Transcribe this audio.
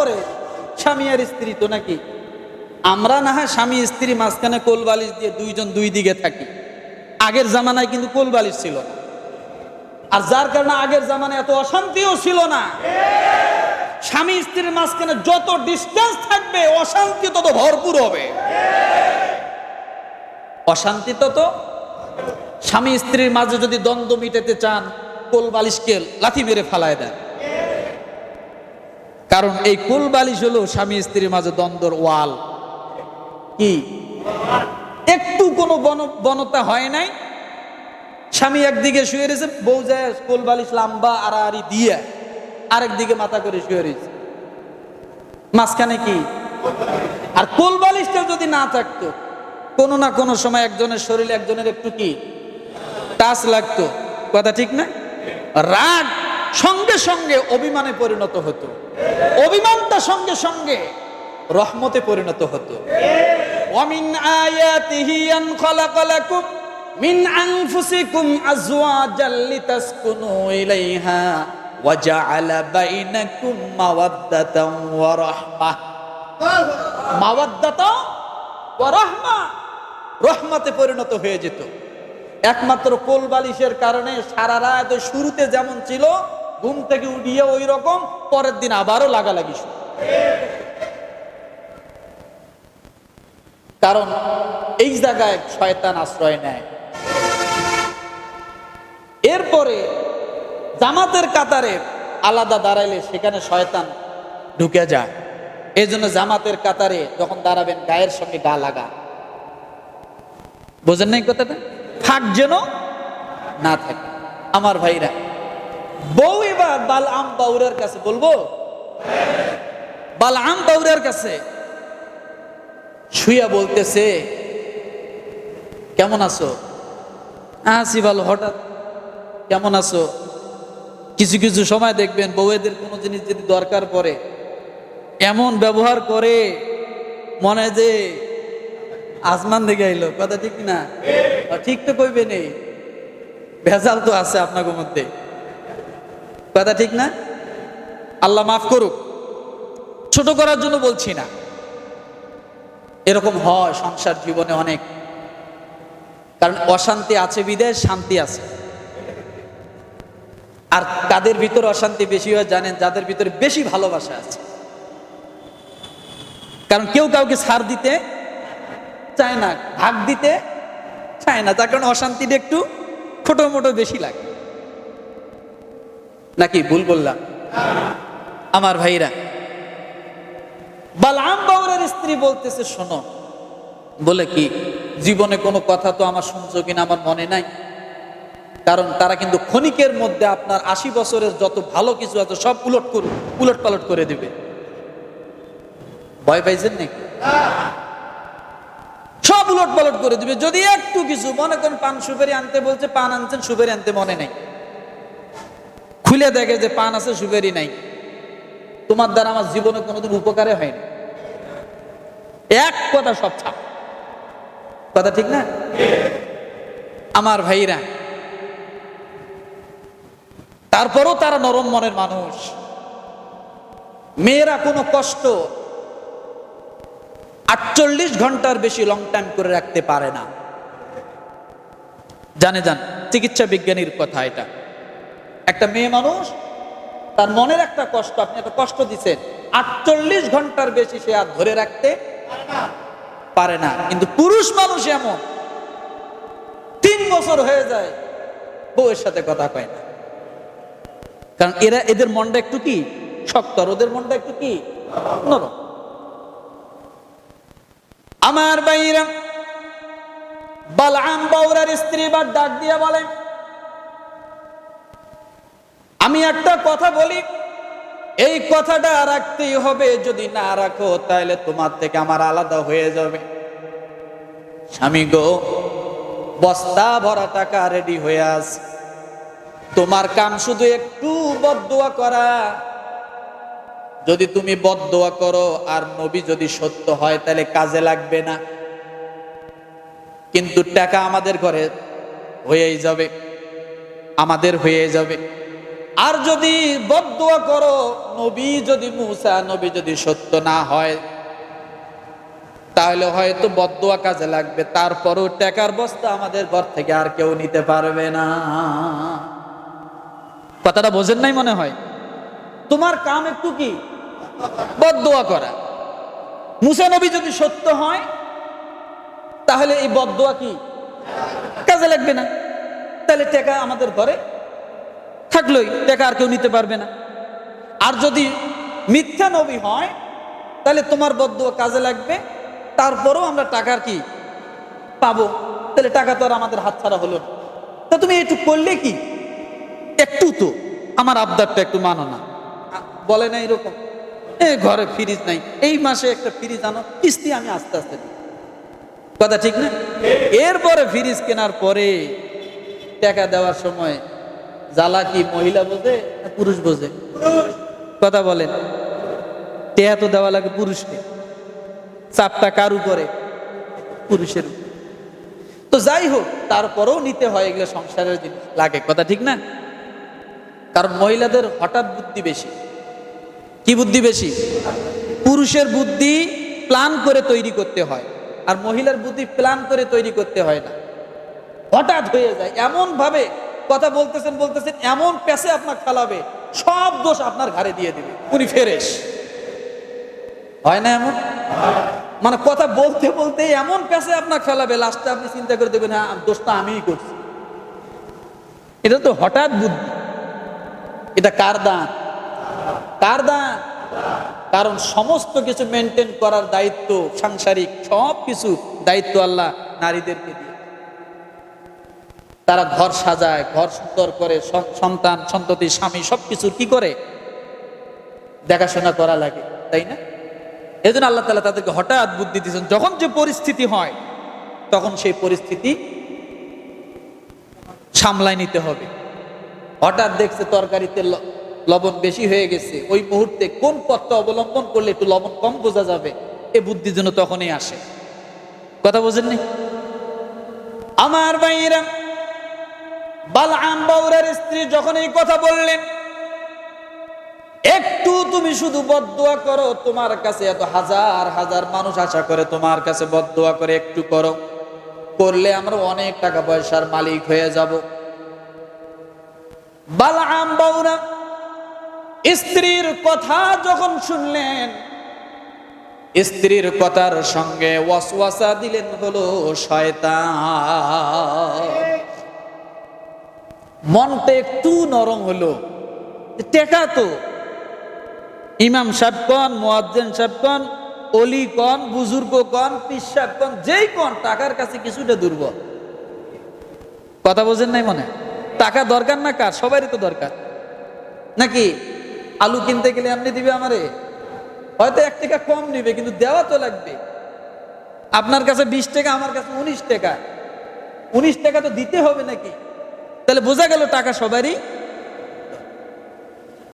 পরে স্বামী আর স্ত্রী তো নাকি? আমরা না হয় স্বামী স্ত্রী মাঝখানে কোল বালিশ দিয়ে দুইজন দুই দিকে থাকি। আগের জামানায় কিন্তু কোল বালিশ ছিল না। আর যার কারণে আগের জামানায় এত অশান্তিও ছিল না। স্বামী স্ত্রীর মাঝখানে যত ডিস্টেন্স থাকবে, অশান্তি তত ভরপুর হবে। অশান্তি তত স্বামী স্ত্রীর মাঝে যদি দ্বন্দ্ব মিটাতে চান কোল বালিশকে লাথি মেরে ফালায় দেন। কারণ এই কোল বালিশ হলো স্বামী স্ত্রীর মাঝে দ্বন্দ্বর ওয়াল। কি? একটু কোনো বনতা হয় নাই? স্বামী একদিকে শুয়ে রয়েছে, বউ যায় কোল বালিশ লাম্বা আড়াআড়ি দিয়ে আরেক দিকে মাথা করে শুয়ে রয়েছে। মাঝখানে কি? আর কোল বালিশটা যদি না থাকতো, কোনো না কোনো সময় একজনের শরীরে, একজনের একটু কি? টাচ লাগতো। কথা ঠিক না? রাগ সঙ্গে সঙ্গে অভিমানে পরিণত হতো। অভিমানটা সঙ্গে সঙ্গে রহমতে পরিণত হতো। অমিন আয়াতিহিয়ান আন খলাকলাকুম মিন আনফুসিকুম আজওয়াজাল লিতাসকুনু ইলাইহা ওয়া জাআলা বাইনাকুম মাওয়াদ্দাতান ওয়া রাহমাহ মাওয়াদ্দাতা ওয়া রাহমাহ রহমতে পরিণত হয়ে যেত। একমাত্র কোল বালিশের কারণে সারা রাত শুরুতে যেমন ছিল ঘুম থেকে উঠিয়ে ওই রকম পরের দিন আবারও লাগালাগি শুরু। কারণ এই জায়গায় শয়তান আশ্রয় নেয়। এরপরে জামাতের কাতারে আলাদা দাঁড়াইলে সেখানে শয়তান ঢুকে যায়। এই জন্য জামাতের কাতারে যখন দাঁড়াবেন, গায়ের সঙ্গে গা লাগা। বোঝেন নাই কথাটা? ফাঁক যেন না থাকে। আমার ভাইরা বউ এবার বাল আম বাউরের কাছে বলব? বাল আম বাউরের কাছে। শুইয়া বলতেছে কেমন আছো? আছি ভালো হঠাৎ কেমন আছো? কিছু কিছু সময় দেখবেন বউয়েদের কোনো জিনিস যদি দরকার পড়ে এমন ব্যবহার করে মনে যে আসমান দেখে আইলো। কথা ঠিক না? ঠিক। তো কইবে নেই ভেজাল তো আছে আপনাদের মধ্যে। কথা ঠিক না? আল্লাহ মাফ করুক। ছোট করার জন্য বলছি না। এরকম হয় সংসার জীবনে অনেক। কারণ অশান্তি আছে বিদেশ, শান্তি আছে। আর কাদের ভিতরে অশান্তি বেশি হয় জানেন? যাদের ভিতরে বেশি ভালোবাসা আছে। কারণ কেউ কাউকে সার দিতে চায় না, ভাগ দিতে চায় না। তার কারণ অশান্তিটা একটু ছোটো মোটো বেশি লাগে। নাকি ভুল বললাম আমার ভাইরা, বালাম বাউরের স্ত্রী বলতেছে, শোনো, বলে কি, জীবনে কোনো কথা তো আমার শুনছো কিনা আমার মনে নাই। কারণ তারা কিন্তু ক্ষণিকের মধ্যে আপনার আশি বছরের যত ভালো কিছু আছে সব উলট করুন উলট পালট করে দিবে। ভয় পাইছেন নাকি? সব উলট পালট করে দিবে। যদি একটু কিছু, মনে করেন পান সুপারি আনতে বলছে, পান আনছেন, সুপারি আনতে মনে নেই। খুলে দেখে যে পান আছে, সুপারি নাই। তোমার দ্বারা আমার জীবনে কোনোদিন উপকারে হয়নি এক কথা সব ছাপ। কথা ঠিক না? আমার ভাইরা, তারপরও তারা নরম মনের মানুষ। মেয়েরা কোনো কষ্ট আটচল্লিশ ঘণ্টার বেশি লং টাইম করে রাখতে পারে না। জানে যান চিকিৎসা বিজ্ঞানীর কথা এটা। একটা মেয়ে মানুষ, তার মনের একটা কষ্ট, আপনি একটা কষ্ট দিচ্ছেন, আটচল্লিশ ঘণ্টার বেশি সে আর ধরে রাখতে পারে না। কিন্তু পুরুষ মানুষ এমন, তিন বছর হয়ে যায়, বউয়ের সাথে কথা কয় না। কারণ এরা, এদের মনটা একটু কি শক্ত ওদের মনটা একটু কি নরম। আমার বাইরা বালাম বাউরার স্ত্রী বা ডাক দিয়া বলেন আমি একটা কথা বলি, এই কথাটা রাখতেই হবে, যদি না রাখো তাহলে তোমার থেকে আমার আলাদা হয়ে যাবে। স্বামী গো, বস্তা ভরা টাকা রেডি হয়ে আস তোমার কাম শুধু একটু বদদোয়া করা। যদি তুমি বদদোয়া করো, আর নবী যদি সত্য হয় তাহলে কাজে লাগবে না। কিন্তু টাকা আমাদের ঘরে হয়েই যাবে, আমাদের হয়ে যাবে। আর যদি বদুয়া করো, নবী যদি মুসা, নবী যদি সত্য না হয়, তাহলে হয়তো বদুয়া কাজে লাগবে। তারপরও টাকার বস্তা আমাদের ঘর থেকে আর কেউ নিতে পারবে না। কথাটা বোঝেন নাই মনে হয়? তোমার কাম একটু কি? বদুয়া করা। মুসা, নবী যদি সত্য হয়, তাহলে এই বদুয়া কি? কাজে লাগবে না। তাহলে টাকা আমাদের ঘরে থাকলোই টাকা আর কেউ নিতে পারবে না। আর যদি মিথ্যা নবী হয় তাহলে তোমার বদুয়া কাজে লাগবে। তারপরেও আমরা টাকার কি পাবো। তাহলে টাকা তো আর আমাদের হাত ছাড়া হলো না। তা তুমি একটু করলে কি? একটু তো। আমার আবদারটা একটু মানো না। বলে না এরকম। এ ঘরে ফ্রিজ নাই। এই মাসে একটা ফ্রিজ আনো কিস্তি আমি আস্তে আস্তে কথা ঠিক না? এরপরে ফ্রিজ কেনার পরে টাকা দেওয়ার সময় জ্বালা কি মহিলা বোঝে না পুরুষ বোঝে? কথা বলেন। টেহা তো দেওয়া লাগে পুরুষকে। চাপটা কার উপরে? পুরুষের। তো যাই হোক, তারপরেও নিতে হয় এগুলো সংসারের জিনিস। লাগে, কথা ঠিক না? কারণ মহিলাদের হঠাৎ বুদ্ধি বেশি। কি বুদ্ধি বেশি? পুরুষের বুদ্ধি প্ল্যান করে তৈরি করতে হয়, আর মহিলার বুদ্ধি প্ল্যান করে তৈরি করতে হয় না। হঠাৎ হয়ে যায় এমন ভাবে কথা বলতেছেন বলতেছেন, এমন পেশে আপনার ফেলাবে সব দোষ আপনার ঘাড়ে দিয়ে দিবে। উনি ফেরেশ। হয় না এমন? মানে কথা বলতে বলতে এমন পেশে আপনার ফেলাবে লাস্টে আপনি চিন্তা করে দেবেন হ্যাঁ দোষটা আমিই করছি। এটা তো হঠাৎ বুদ্ধি। এটা কার দান? কার দান? কারণ সমস্ত কিছু মেনটেন করার দায়িত্ব সাংসারিক সব কিছু দায়িত্ব আল্লাহ নারীদেরকে দিয়ে তারা ঘর সাজায়, ঘর সুন্দর করে, সন- সন্তান, সন্ততি, স্বামী সবকিছুর কি করে? দেখাশোনা করা লাগে, তাই না? এই জন্য আল্লাহ তালা তাদেরকে হঠাৎ বুদ্ধি দিয়েছেন, যখন যে পরিস্থিতি হয়, তখন সেই পরিস্থিতি সামলায় নিতে হবে। হঠাৎ দেখছে তরকারিতে লবণ বেশি হয়ে গেছে, ওই মুহূর্তে কোন পথটা অবলম্বন করলে একটু লবণ কম বোঝা যাবে? এ বুদ্ধির জন্য তখনই আসে। কথা বোঝেননি? আমার ভাইরা বালআম বাউরের স্ত্রী যখন এই কথা বললেন, একটু তুমি শুধু বদদোয়া করো, তোমার কাছে এত হাজার হাজার মানুষ আশা করে তোমার কাছে বদদোয়া করে একটু করো। করলে আমরা অনেক টাকা পয়সার মালিক হয়ে যাব। বালআম বাউরা, স্ত্রীর কথা যখন শুনলেন, স্ত্রীর কথার সঙ্গে ওয়াসওয়াসা দিলেন হলো শয়তান। মনটা একটু নরম হলো। টেকা তো। ইমাম সাহেব কন, মোয়াজ্জেন সাহেব কন, অলি কন, বুজুর্গ কন পিস সাহেব কন, যেই কন, টাকার কাছে কিছুটা দুর্বল। কথা বোঝেন নাই মনে? টাকা দরকার না কার? সবারই তো দরকার। নাকি আলু কিনতে গেলে এমনি দিবে আমারে? হয়তো এক টাকা কম নিবে, কিন্তু দেওয়া তো লাগবে। আপনার কাছে বিশ টাকা, আমার কাছে উনিশ টাকা। উনিশ টাকা তো দিতে হবে নাকি? তাহলে বোঝা গেল টাকা সবারই